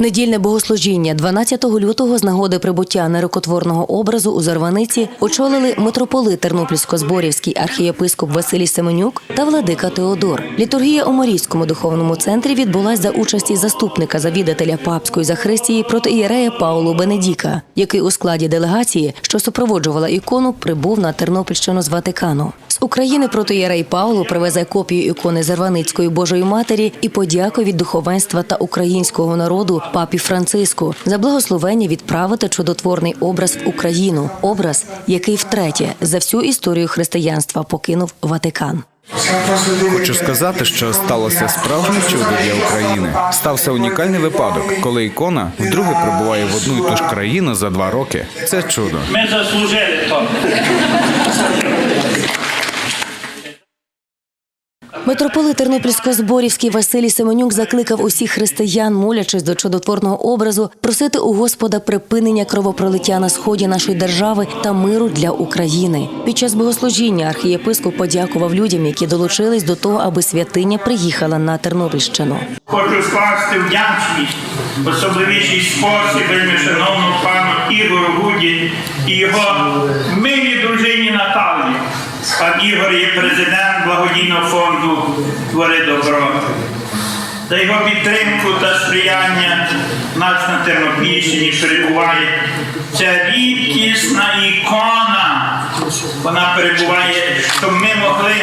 Недільне богослужіння 12 лютого з нагоди прибуття нерукотворного образу у Зарваниці очолили митрополит Тернопільсько-Зборівський архієпископ Василій Семенюк та владика Теодор. Літургія у Марійському духовному центрі відбулась за участі заступника завідателя папської захристії протиєрея Паулу Бенедіка, який у складі делегації, що супроводжувала ікону, прибув на Тернопільщину з Ватикану. України протиєрей Паулу привезе копію ікони Зарваницької Божої Матері і подяку від духовенства та українського народу папі Франциску за благословення відправити чудотворний образ в Україну. Образ, який втретє за всю історію християнства покинув Ватикан. Хочу сказати, що сталося справжнє чудо для України. Стався унікальний випадок, коли ікона вдруге прибуває в одну і ту ж країну за два роки. Це чудо. Ми заслужили Митрополит Тернопільсько-Зборівський Василій Семенюк закликав усіх християн, молячись до чудотворного образу, просити у Господа припинення кровопролиття на сході нашої держави та миру для України. Під час богослужіння архієпископ подякував людям, які долучились до того, аби святиня приїхала на Тернопільщину. Хочу скласти вдячність в особливіший спосіб вельми шановному пану Ігору Гуді і його милій дружині Наталії. Пан Ігор є президент благодійного фонду Твори добро. За його підтримку та сприяння нас на Тернопільщині перебуває ця рідкісна ікона. Вона перебуває, щоб ми могли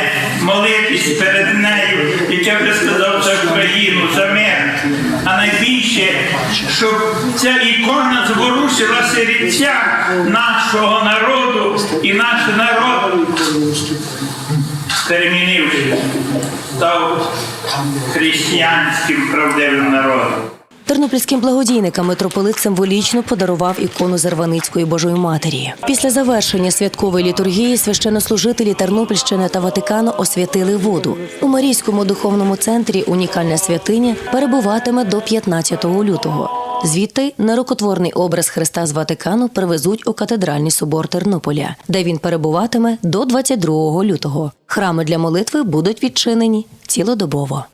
молитись перед нею, як я вже сказав, за Україну, за мир. А найбільше, щоб ця ікона зворушила серця нашого народу і наш народ перемінивши, став християнським правдивим народом. Тернопільським благодійникам митрополит символічно подарував ікону Зарваницької Божої Матері. Після завершення святкової літургії священнослужителі Тернопільщини та Ватикану освятили воду. У Марійському духовному центрі унікальна святиня перебуватиме до 15 лютого. Звідти нерукотворний образ Христа з Ватикану привезуть у катедральний собор Тернополя, де він перебуватиме до 22 лютого. Храми для молитви будуть відчинені цілодобово.